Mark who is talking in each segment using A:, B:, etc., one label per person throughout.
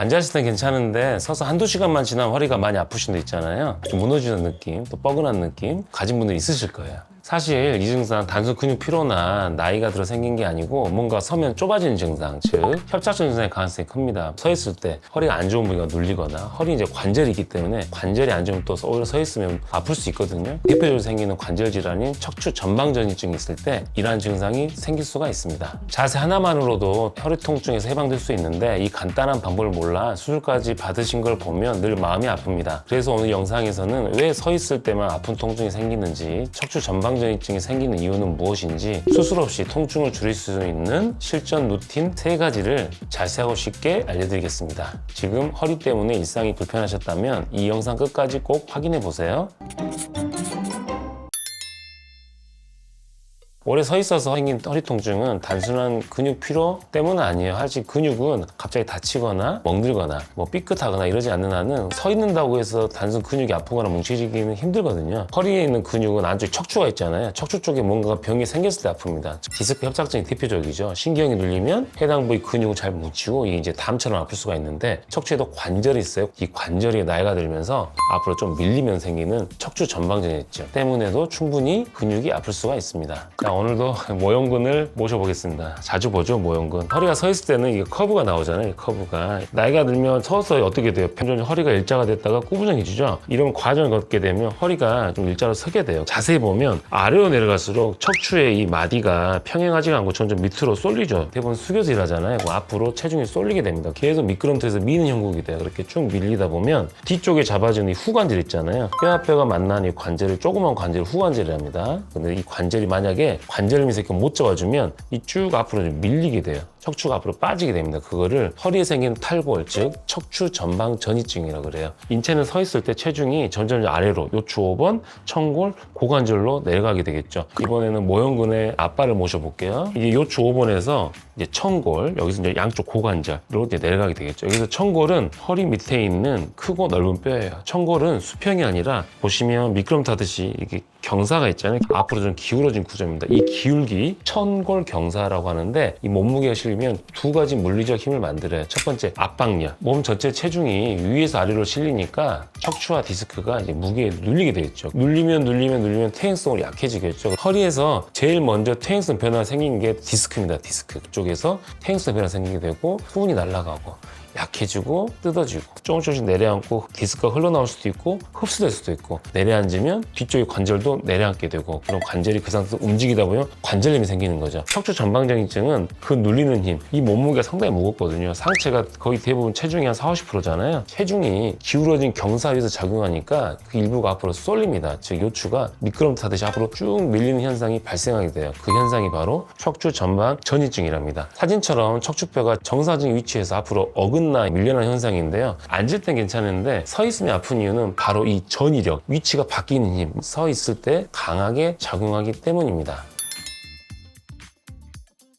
A: 앉아있을 땐 괜찮은데 서서 한두 시간만 지나면 허리가 많이 아프신 분 있잖아요. 좀 무너지는 느낌, 또 뻐근한 느낌 가진 분들 있으실 거예요. 사실 이 증상 단순 근육 피로나 나이가 들어 생긴 게 아니고 뭔가 서면 좁아지는 증상, 즉 협착증 증상의 가능성이 큽니다. 서 있을 때 허리가 안 좋은 부위가 눌리거나 허리 이제 관절이 있기 때문에 관절이 안 좋으면 또 오히려 서 있으면 아플 수 있거든요. 대표적으로 생기는 관절 질환인 척추 전방전이증이 있을 때 이러한 증상이 생길 수가 있습니다. 자세 하나만으로도 허리 통증에서 해방될 수 있는데 이 간단한 방법을 몰라 수술까지 받으신 걸 보면 늘 마음이 아픕니다. 그래서 오늘 영상에서는 왜 서 있을 때만 아픈 통증이 생기는지 척추 전방 전이증이 생기는 이유는 무엇인지 수술 없이 통증을 줄일 수 있는 실전 루틴 세 가지를 자세하고 쉽게 알려드리겠습니다. 지금 허리 때문에 일상이 불편하셨다면 이 영상 끝까지 꼭 확인해 보세요. 오래 서 있어서 생긴 허리 통증은 단순한 근육 피로 때문은 아니에요. 사실 근육은 갑자기 다치거나 멍들거나 뭐 삐끗하거나 이러지 않는 한은 서 있는다고 해서 단순 근육이 아프거나 뭉치기는 힘들거든요. 허리에 있는 근육은 안쪽에 척추가 있잖아요. 척추 쪽에 뭔가 병이 생겼을 때 아픕니다. 디스크 협착증이 대표적이죠. 신경이 눌리면 해당 부위 근육은 잘 뭉치고 이제 담처럼 아플 수가 있는데 척추에도 관절이 있어요. 이 관절이 나이가 들면서 앞으로 좀 밀리면 생기는 척추 전방전이증 때문에도 충분히 근육이 아플 수가 있습니다. 자, 오늘도 모형근을 모셔보겠습니다. 자주 보죠, 모형근. 허리가 서 있을 때는 이게 커브가 나오잖아요, 이 커브가. 나이가 들면 서서 어떻게 돼요? 편전 허리가 일자가 됐다가 구부정해지죠? 이런 과정을 걷게 되면 허리가 좀 일자로 서게 돼요. 자세히 보면 아래로 내려갈수록 척추의 이 마디가 평행하지가 않고 점점 밑으로 쏠리죠. 대부분 숙여서 일하잖아요. 그럼 앞으로 체중이 쏠리게 됩니다. 계속 미끄럼틀에서 미는 형국이 돼요. 그렇게 쭉 밀리다 보면 뒤쪽에 잡아주는 이 후관절 있잖아요. 뼈와 뼈가 만난 이 관절을 조그만 관절을 후관절이랍니다. 근데 이 관절이 만약에 관절 이렇게 못 잡아주면 이 쭉 앞으로 좀 밀리게 돼요. 척추가 앞으로 빠지게 됩니다. 그거를 허리에 생기는 탈골, 즉 척추 전방 전이증이라고 그래요. 인체는 서 있을 때 체중이 점점 아래로 요추 5번 청골 고관절로 내려가게 되겠죠. 이번에는 모형근의 아빠를 모셔볼게요. 이게 요추 5번에서 이제 청골, 여기서 이제 양쪽 고관절로 이제 내려가게 되겠죠. 여기서 청골은 허리 밑에 있는 크고 넓은 뼈예요. 청골은 수평이 아니라 보시면 미끄럼 타듯이 이렇게 경사가 있잖아요. 앞으로 좀 기울어진 구조입니다. 이 기울기 천골 경사라고 하는데 이 몸무게가 실리면 두 가지 물리적 힘을 만들어요. 첫 번째 압박력. 몸 전체 체중이 위에서 아래로 실리니까 척추와 디스크가 이제 무게에 눌리게 되겠죠. 눌리면 눌리면 눌리면 퇴행성으로 약해지겠죠. 허리에서 제일 먼저 퇴행성 변화가 생기는 게 디스크입니다. 디스크 쪽에서 퇴행성 변화가 생기게 되고 수분이 날아가고 약해지고 뜯어지고 조금 조금씩 내려앉고 디스크가 흘러나올 수도 있고 흡수될 수도 있고 내려앉으면 뒤쪽의 관절도 내려앉게 되고 그럼 관절이 그 상태에서 움직이다 보면 관절염이 생기는 거죠. 척추 전방전이증은 그 눌리는 힘 이 몸무게가 상당히 무겁거든요. 상체가 거의 대부분 체중이 한 4, 50%잖아요. 체중이 기울어진 경사 위에서 작용하니까 그 일부가 앞으로 쏠립니다. 즉 요추가 미끄럼 타듯이 앞으로 쭉 밀리는 현상이 발생하게 돼요. 그 현상이 바로 척추 전방 전이증이랍니다. 사진처럼 척추뼈가 정사진 위치에서 앞으로 어긋 나 밀려나는 현상인데요. 앉을 땐 괜찮은데 서 있으면 아픈 이유는 바로 이 전이력, 위치가 바뀌는 힘, 서 있을 때 강하게 작용하기 때문입니다.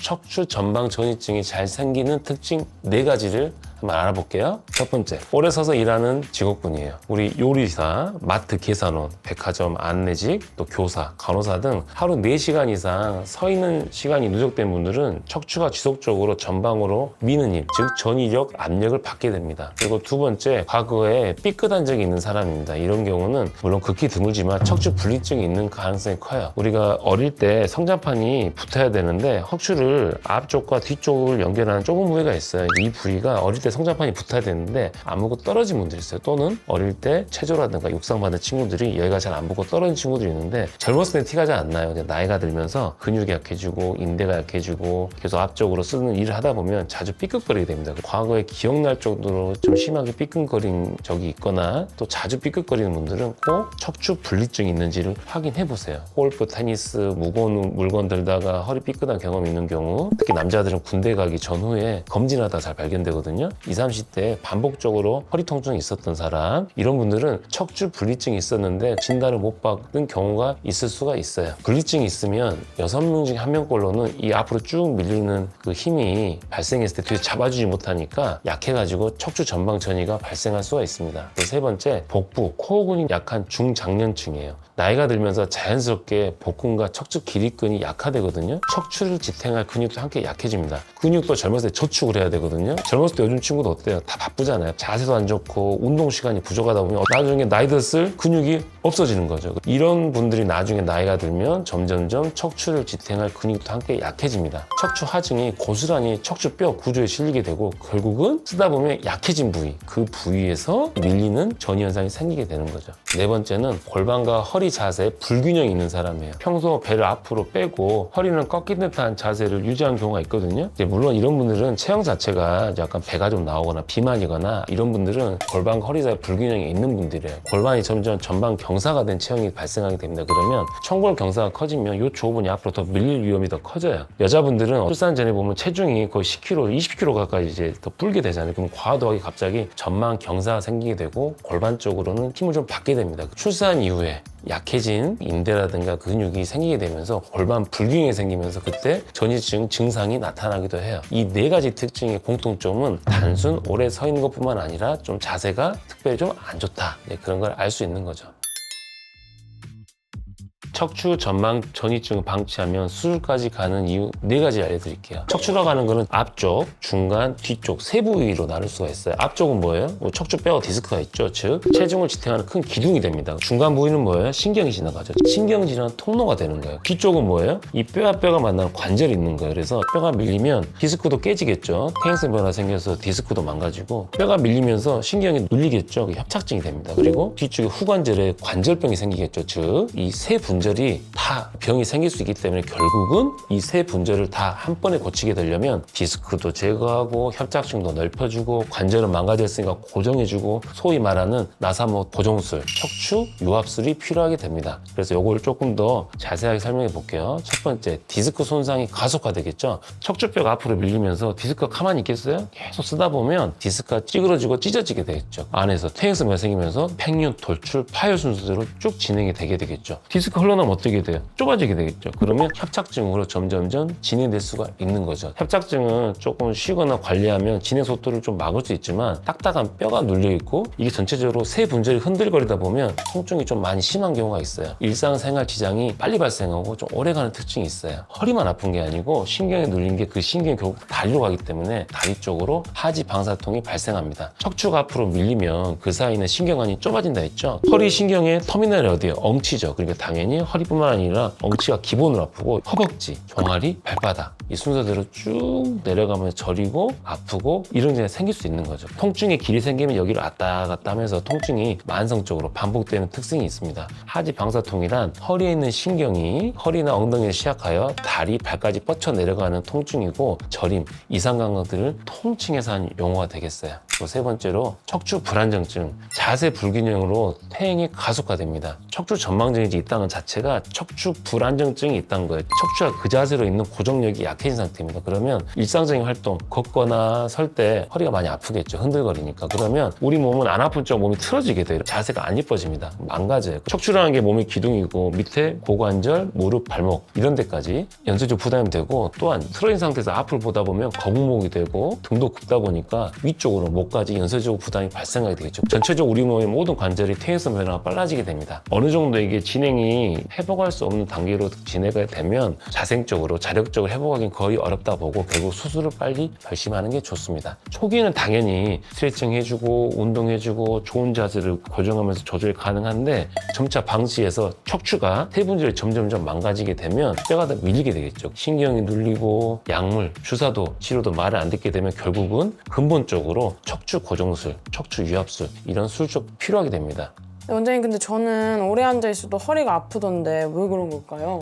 A: 척추 전방 전이증이 잘 생기는 특징 네 가지를 한번 알아볼게요. 첫 번째, 오래 서서 일하는 직업군이에요. 우리 요리사, 마트 계산원, 백화점 안내직, 또 교사, 간호사 등 하루 4시간 이상 서 있는 시간이 누적된 분들은 척추가 지속적으로 전방으로 미는 힘, 즉 전이력, 압력을 받게 됩니다. 그리고 두 번째, 과거에 삐끗한 적이 있는 사람입니다. 이런 경우는 물론 극히 드물지만 척추 분리증이 있는 가능성이 커요. 우리가 어릴 때 성장판이 붙어야 되는데 척추를 앞쪽과 뒤쪽을 연결하는 좁은 부위가 있어요. 이 부위가 어릴 때 성장판이 붙어야 되는데 안 붙고 떨어진 분들이 있어요. 또는 어릴 때 체조라든가 육상받은 친구들이 여기가 잘 안 붙고 떨어진 친구들이 있는데 젊었을 때 티가 잘 안 나요. 근데 나이가 들면서 근육이 약해지고 인대가 약해지고 계속 앞쪽으로 쓰는 일을 하다 보면 자주 삐끗거리게 됩니다. 과거에 기억날 정도로 좀 심하게 삐끗거린 적이 있거나 또 자주 삐끗거리는 분들은 꼭 척추 분리증이 있는지를 확인해 보세요. 골프, 테니스, 무거운 물건 들다가 허리 삐끗한 경험이 있는 경우 특히 남자들은 군대 가기 전후에 검진하다 잘 발견되거든요. 20, 30대 반복적으로 허리 통증이 있었던 사람 이런 분들은 척추 분리증이 있었는데 진단을 못 받은 경우가 있을 수가 있어요. 분리증이 있으면 여섯 명 중에 한 명꼴로는 이 앞으로 쭉 밀리는 그 힘이 발생했을 때 뒤에 잡아주지 못하니까 약해가지고 척추 전방 전이가 발생할 수가 있습니다. 세 번째 복부 코어근이 약한 중장년층이에요. 나이가 들면서 자연스럽게 복근과 척추 기립근이 약화되거든요. 척추를 지탱할 근육도 함께 약해집니다. 근육도 젊었을 때 저축을 해야 되거든요. 젊었을 때 요즘 친구도 어때요? 다 바쁘잖아요. 자세도 안 좋고 운동 시간이 부족하다 보면 나중에 나이 들었을 근육이 없어지는 거죠. 이런 분들이 나중에 나이가 들면 점점점 척추를 지탱할 근육도 함께 약해집니다. 척추 하중이 고스란히 척추뼈 구조에 실리게 되고 결국은 쓰다 보면 약해진 부위, 그 부위에서 밀리는 전이 현상이 생기게 되는 거죠. 네 번째는 골반과 허리 자세에 불균형이 있는 사람이에요. 평소 배를 앞으로 빼고 허리는 꺾인 듯한 자세를 유지하는 경우가 있거든요. 물론 이런 분들은 체형 자체가 약간 배가 좀 나오거나 비만이거나 이런 분들은 골반과 허리 사이 불균형이 있는 분들이에요. 골반이 점점 전방 경사가 된 체형이 발생하게 됩니다. 그러면 청골 경사가 커지면 이 좁은 이 앞으로 더 밀릴 위험이 더 커져요. 여자분들은 출산 전에 보면 체중이 거의 10kg, 20kg 가까이 이제 더 불게 되잖아요. 그럼 과도하게 갑자기 전방 경사가 생기게 되고 골반 쪽으로는 힘을 좀 받게 됩니다. 출산 이후에 약해진 인대라든가 근육이 생기게 되면서 골반 불균형이 생기면서 그때 전이증 증상이 나타나기도 해요. 이 네 가지 특징의 공통점은 단순 오래 서 있는 것뿐만 아니라 좀 자세가 특별히 좀 안 좋다 네, 그런 걸 알 수 있는 거죠. 척추 전망 전이증을 방치하면 수술까지 가는 이유 네 가지 알려드릴게요. 척추가 가는 거는 앞쪽, 중간, 뒤쪽 세 부위로 나눌 수가 있어요. 앞쪽은 뭐예요? 뭐 척추 뼈 디스크가 있죠. 즉 체중을 지탱하는 큰 기둥이 됩니다. 중간 부위는 뭐예요? 신경이 지나가죠. 신경 지나는 통로가 되는 거예요. 뒤쪽은 뭐예요? 이 뼈와 뼈가 만나는 관절이 있는 거예요. 그래서 뼈가 밀리면 디스크도 깨지겠죠. 테니스 변화 생겨서 디스크도 망가지고 뼈가 밀리면서 신경이 눌리겠죠. 그 협착증이 됩니다. 그리고 뒤쪽에 후관절에 관절병이 생기겠죠. 즉 이 세 분절 이 다 병이 생길 수 있기 때문에 결국은 이 세 분절을 다 한 번에 고치게 되려면 디스크도 제거하고 협착증도 넓혀주고 관절은 망가졌으니까 고정해주고 소위 말하는 나사모 고정술, 척추 유압술이 필요하게 됩니다. 그래서 이걸 조금 더 자세하게 설명해 볼게요. 첫 번째 디스크 손상이 가속화되겠죠. 척추뼈가 앞으로 밀리면서 디스크가 가만히 있겠어요? 계속 쓰다 보면 디스크가 찌그러지고 찢어지게 되겠죠. 안에서 퇴행성이 생기면서 팽윤, 돌출, 파열 순서대로 쭉 진행이 되게 되겠죠. 디스크 흘러 나면 어떻게 돼요? 좁아지게 되겠죠. 그러면 협착증으로 점점점 진행될 수가 있는 거죠. 협착증은 조금 쉬거나 관리하면 진행 속도를 좀 막을 수 있지만 딱딱한 뼈가 눌려 있고 이게 전체적으로 세 분절이 흔들거리다 보면 통증이 좀 많이 심한 경우가 있어요. 일상생활 지장이 빨리 발생하고 좀 오래가는 특징이 있어요. 허리만 아픈 게 아니고 신경에 눌린 게 그 신경이 결국 다리로 가기 때문에 다리 쪽으로 하지 방사통이 발생합니다. 척추가 앞으로 밀리면 그 사이는 신경관이 좁아진다 했죠. 허리 신경의 터미널이 어디예요? 엉치죠. 그러니까 당연히 허리뿐만 아니라 엉치가 기본으로 아프고 허벅지, 종아리, 발바닥 이 순서대로 쭉 내려가면서 저리고 아프고 이런 게 생길 수 있는 거죠. 통증의 길이 생기면 여기를 왔다 갔다 하면서 통증이 만성적으로 반복되는 특징이 있습니다. 하지 방사통이란 허리에 있는 신경이 허리나 엉덩이에 시작하여 다리, 발까지 뻗쳐 내려가는 통증이고 저림, 이상감각들을 통칭해서 한 용어가 되겠어요. 세 번째로 척추 불안정증, 자세 불균형으로 퇴행이 가속화됩니다. 척추 전망증이 있다는 자체가 척추 불안정증이 있다는 거예요. 척추가 그 자세로 있는 고정력이 약 해진 상태입니다. 그러면 일상적인 활동, 걷거나 설 때 허리가 많이 아프겠죠. 흔들거리니까. 그러면 우리 몸은 안 아픈 쪽 몸이 틀어지게 돼요. 자세가 안 예뻐집니다. 망가져요. 척추라는 게 몸의 기둥이고 밑에 고관절, 무릎, 발목 이런 데까지 연쇄적 부담이 되고 또한 틀어진 상태에서 앞을 보다 보면 거북목이 되고 등도 굽다 보니까 위쪽으로 목까지 연쇄적으로 부담이 발생하게 되겠죠. 전체적으로 우리 몸의 모든 관절이 퇴행성 변화가 빨라지게 됩니다. 어느 정도 이게 진행이 회복할 수 없는 단계로 진행이 되면 자생적으로 자력적으로 회복하기 는 거의 어렵다 보고 결국 수술을 빨리 결심하는 게 좋습니다. 초기에는 당연히 스트레칭 해주고 운동해주고 좋은 자세를 고정하면서 조절이 가능한데 점차 방치해서 척추가 태분질이 점점점 망가지게 되면 뼈가 다 밀리게 되겠죠. 신경이 눌리고 약물, 주사도 치료도 말을 안 듣게 되면 결국은 근본적으로 척추 고정술, 척추 유압술 이런 수술도 필요하게 됩니다.
B: 네, 원장님 근데 저는 오래 앉아 있어도 허리가 아프던데 왜 그런 걸까요?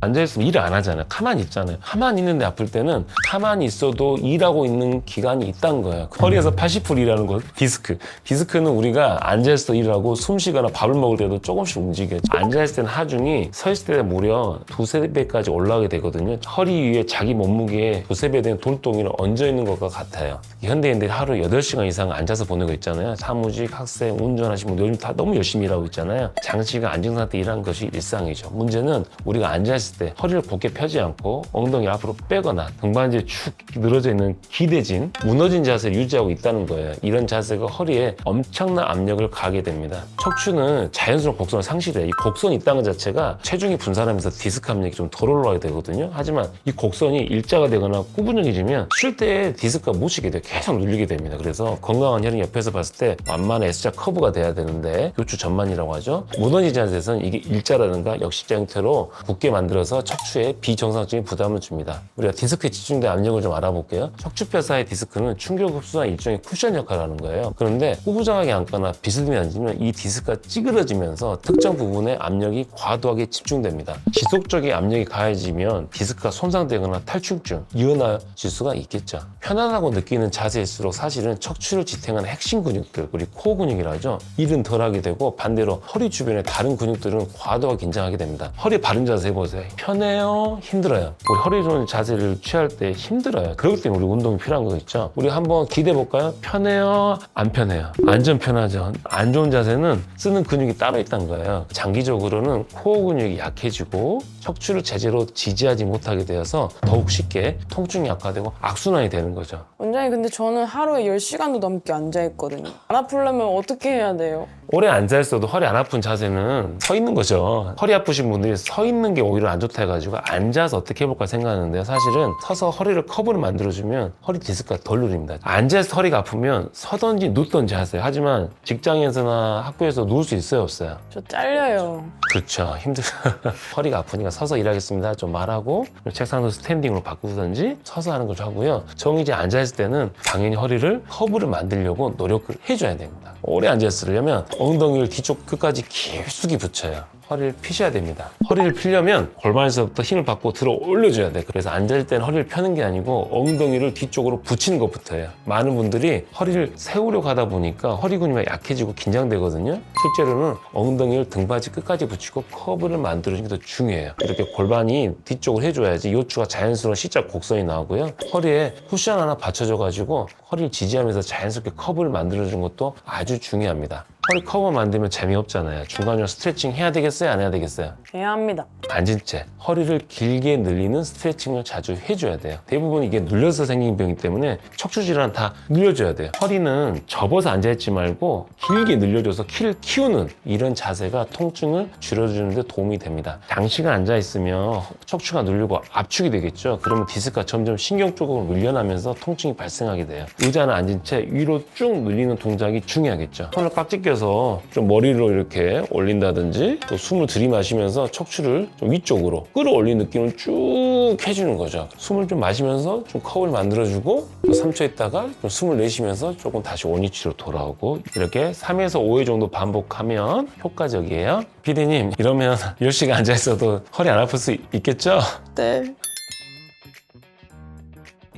A: 앉아있으면 일을 안 하잖아요. 가만히 있잖아요. 가만히 있는데 아플 때는 가만히 있어도 일하고 있는 기간이 있다는 거예요. 허리에서 80% 일하는 거 디스크. 디스크는 우리가 앉아있어 일하고 숨 쉬거나 밥을 먹을 때도 조금씩 움직여요. 앉아있을 때는 하중이 서 있을 때 무려 두세 배까지 올라가게 되거든요. 허리 위에 자기 몸무게에 두세 배 되는 돌덩이를 얹어 있는 것과 같아요. 현대인들이 하루 8시간 이상 앉아서 보내고 있잖아요. 사무직, 학생, 운전하시는 분들 요즘 다 너무 열심히 일하고 있잖아요. 장시간 앉은 상태 일하는 것이 일상이죠. 문제는 우리가 앉아있을 때 허리를 곧게 펴지 않고 엉덩이 앞으로 빼거나 등반지에 축 늘어져 있는 기대진, 무너진 자세를 유지하고 있다는 거예요. 이런 자세가 허리에 엄청난 압력을 가하게 됩니다. 척추는 자연스러운 곡선을 상실해요. 이 곡선이 있다는 것 자체가 체중이 분산하면서 디스크 압력이 좀 덜 올라가게 되거든요. 하지만 이 곡선이 일자가 되거나 구부정해지면 쉴 때 디스크가 못 쉬게 돼요. 계속 눌리게 됩니다. 그래서 건강한 혈행 옆에서 봤을 때 완만한 S자 커브가 돼야 되는데 요추 전만이라고 하죠. 무너지지 자세에서는 이게 일자라든가 역식자 형태로 굳게 만들어서 척추에 비정상적인 부담을 줍니다. 우리가 디스크에 집중된 압력을 좀 알아볼게요. 척추뼈 사이 디스크는 충격 흡수나 일종의 쿠션 역할을 하는 거예요. 그런데 꾸부정하게 앉거나 비스듬히 앉으면 이 디스크가 찌그러지면서 특정 부분에 압력이 과도하게 집중됩니다. 지속적인 압력이 가해지면 디스크가 손상되거나 탈출증, 이어나질 수가 있겠죠. 편안하고 느끼는 자세일수록 사실은 척추를 지탱하는 핵심 근육들, 우리 코어 근육이라 하죠. 일은 덜하게 되고 반대로 허리 주변의 다른 근육들은 과도하게 긴장하게 됩니다. 허리 바른 자세 해보세요. 편해요? 힘들어요? 우리 허리 좋은 자세를 취할 때 힘들어요. 그렇기 때문에 우리 운동이 필요한 거 있죠. 우리 한번 기대해 볼까요? 편해요? 안 편해요? 완전 편하죠. 안 좋은 자세는 쓰는 근육이 따로 있다는 거예요. 장기적으로는 코어 근육이 약해지고 척추를 제대로 지지하지 못하게 되어서 더욱 쉽게 통증이 악화되고 악순환이 되는 거죠.
B: 원장님 근데 저는 하루에 10시간도 넘게 앉아있거든요. 안 아프려면 어떻게 해야 돼요?
A: 오래 앉아 있어도 허리 안 아픈 자세는 서 있는 거죠. 허리 아프신 분들이 서 있는 게 오히려 안 좋다 해가지고 앉아서 어떻게 해볼까 생각하는데요. 사실은 서서 허리를 커브를 만들어주면 허리 디스크가 덜 누립니다. 앉아서 허리가 아프면 서든지 눕든지 하세요. 하지만 직장에서나 학교에서 누울 수 있어요, 없어요?
B: 저 잘려요.
A: 그렇죠. 힘들. 허리가 아프니까 서서 일하겠습니다. 좀 말하고 책상도 스탠딩으로 바꾸든지 서서 하는 걸 하고요. 정 이제 앉아 있을 때는 당연히 허리를 커브를 만들려고 노력을 해줘야 됩니다. 오래 앉아 있으려면 엉덩이를 뒤쪽 끝까지 깊숙이 붙여요. 허리를 피셔야 됩니다. 허리를 피려면 골반에서부터 힘을 받고 들어 올려줘야 돼. 그래서 앉을 때는 허리를 펴는 게 아니고 엉덩이를 뒤쪽으로 붙이는 것부터예요. 많은 분들이 허리를 세우려고 하다 보니까 허리 근육이 약해지고 긴장되거든요. 실제로는 엉덩이를 등받이 끝까지 붙이고 커브를 만들어주는 게 더 중요해요. 이렇게 골반이 뒤쪽을 해줘야지 요추가 자연스러운 C자 곡선이 나오고요. 허리에 쿠션 하나 받쳐줘가지고 허리를 지지하면서 자연스럽게 커브를 만들어주는 것도 아주 중요합니다. 허리 커버 만들면 재미없잖아요. 중간중간 스트레칭 해야 되겠어요? 안 해야 되겠어요?
B: 해야 합니다.
A: 앉은 채 허리를 길게 늘리는 스트레칭을 자주 해줘야 돼요. 대부분 이게 눌려서 생긴 병이기 때문에 척추 질환 다 늘려줘야 돼요. 허리는 접어서 앉아있지 말고 길게 늘려줘서 키를 키우는 이런 자세가 통증을 줄여주는 데 도움이 됩니다. 장시간 앉아있으면 척추가 눌리고 압축이 되겠죠. 그러면 디스크가 점점 신경 쪽으로 밀려나면서 통증이 발생하게 돼요. 의자는 앉은 채 위로 쭉 늘리는 동작이 중요하겠죠. 손을 껴서 좀 머리로 이렇게 올린다든지 또 숨을 들이마시면서 척추를 좀 위쪽으로 끌어올리는 느낌을 쭉 해주는 거죠. 숨을 좀 마시면서 좀 컵을 만들어주고 또 3초 있다가 좀 숨을 내쉬면서 조금 다시 원위치로 돌아오고 이렇게 3에서 5회 정도 반복하면 효과적이에요. 피디님 이러면 10시간 앉아있어도 허리 안 아플 수 있- 있겠죠?
B: 네.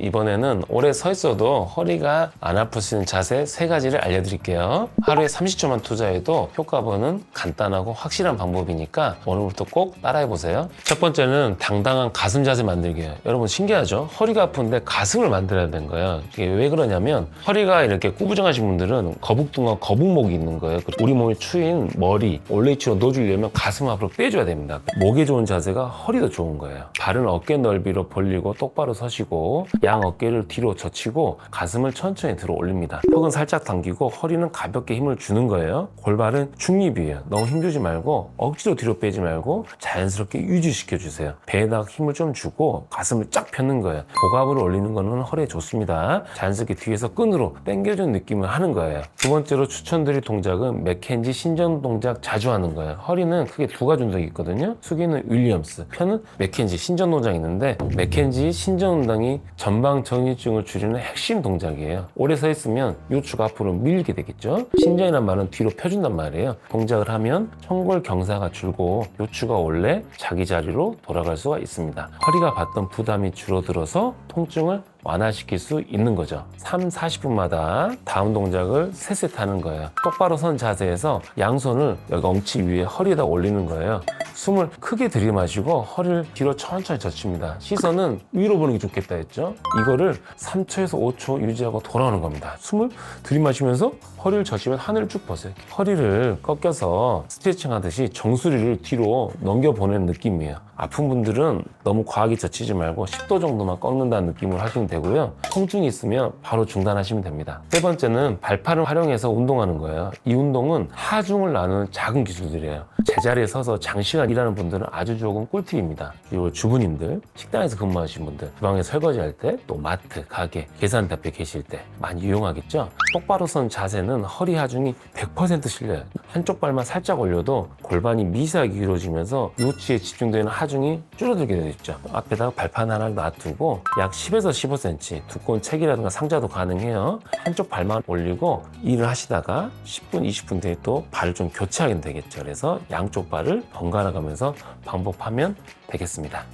A: 이번에는 오래 서 있어도 허리가 안 아플 수 있는 자세 세 가지를 알려드릴게요. 하루에 30초만 투자해도 효과 보는 간단하고 확실한 방법이니까 오늘부터 꼭 따라해보세요. 첫 번째는 당당한 가슴 자세 만들기예요. 여러분 신기하죠? 허리가 아픈데 가슴을 만들어야 되는 거예요. 이게 왜 그러냐면 허리가 이렇게 꾸부정하신 분들은 거북등과 거북목이 있는 거예요. 우리 몸의 추인 머리, 올레이치로 넣어주려면 가슴 앞으로 빼줘야 됩니다. 목에 좋은 자세가 허리도 좋은 거예요. 발은 어깨 넓이로 벌리고 똑바로 서시고 양 어깨를 뒤로 젖히고 가슴을 천천히 들어 올립니다. 턱은 살짝 당기고 허리는 가볍게 힘을 주는 거예요. 골반은 중립이에요. 너무 힘주지 말고 억지로 뒤로 빼지 말고 자연스럽게 유지시켜 주세요. 배에다가 힘을 좀 주고 가슴을 쫙 펴는 거예요. 고갑을 올리는 거는 허리에 좋습니다. 자연스럽게 뒤에서 끈으로 당겨주는 느낌을 하는 거예요. 두 번째로 추천드릴 동작은 맥켄지 신전 동작 자주 하는 거예요. 허리는 크게 두 가지 운동이 있거든요. 숙이는 윌리엄스, 편은 맥켄지 신전 동작이 있는데 맥켄지 신전 운동이 전방 정리증을 줄이는 핵심 동작이에요. 오래 서 있으면 요추가 앞으로 밀리게 되겠죠. 신전이란 말은 뒤로 펴준단 말이에요. 동작을 하면 청골 경사가 줄고 요추가 원래 자기 자리로 돌아갈 수가 있습니다. 허리가 받던 부담이 줄어들어서 통증을 완화시킬 수 있는 거죠. 3, 40분마다 다음 동작을 3세트 하는 거예요. 똑바로 선 자세에서 양손을 여기 엉치 위에 허리에다 올리는 거예요. 숨을 크게 들이마시고 허리를 뒤로 천천히 젖힙니다. 시선은 위로 보는 게 좋겠다 했죠. 이거를 3초에서 5초 유지하고 돌아오는 겁니다. 숨을 들이마시면서 허리를 젖히면 하늘을 쭉 보세요. 허리를 꺾여서 스트레칭 하듯이 정수리를 뒤로 넘겨 보내는 느낌이에요. 아픈 분들은 너무 과하게 젖히지 말고 10도 정도만 꺾는다는 느낌으로 하시면 되고요. 통증이 있으면 바로 중단하시면 됩니다. 세 번째는 발판을 활용해서 운동하는 거예요. 이 운동은 하중을 나누는 작은 기술들이에요. 제자리에 서서 장시간 일하는 분들은 아주 좋은 꿀팁입니다. 그리고 주부님들, 식당에서 근무하시는 분들, 주방에 설거지할 때, 또 마트, 가게, 계산 앞에 계실 때 많이 이용하겠죠? 똑바로 선 자세는 허리 하중이 100% 실려요. 한쪽 발만 살짝 올려도 골반이 미세하게 이루어지면서 요치에 집중되는 하중 이 줄어들게 되어 있죠. 앞에다가 발판 하나 놔두고 약 10에서 15cm 두꺼운 책이라든가 상자도 가능해요. 한쪽 발만 올리고 일을 하시다가 10분, 20분 뒤에 또 발을 좀 교체하게 되겠죠. 그래서 양쪽 발을 번갈아 가면서 반복하면 되겠습니다.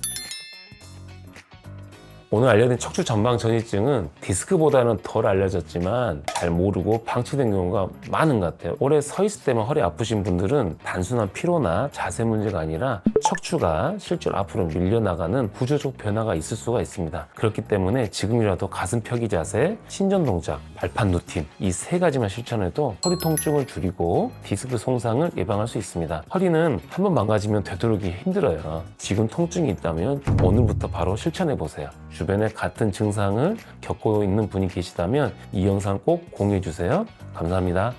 A: 오늘 알려드린 척추 전방 전이증은 디스크보다는 덜 알려졌지만 잘 모르고 방치된 경우가 많은 것 같아요. 오래 서 있을 때만 허리 아프신 분들은 단순한 피로나 자세 문제가 아니라 척추가 실제로 앞으로 밀려나가는 구조적 변화가 있을 수가 있습니다. 그렇기 때문에 지금이라도 가슴 펴기 자세, 신전 동작, 발판 루틴 이세 가지만 실천해도 허리 통증을 줄이고 디스크 손상을 예방할 수 있습니다. 허리는 한 번 망가지면 되도록이 힘들어요. 지금 통증이 있다면 오늘부터 바로 실천해 보세요. 주변에 같은 증상을 겪고 있는 분이 계시다면 이 영상 꼭 공유해 주세요. 감사합니다.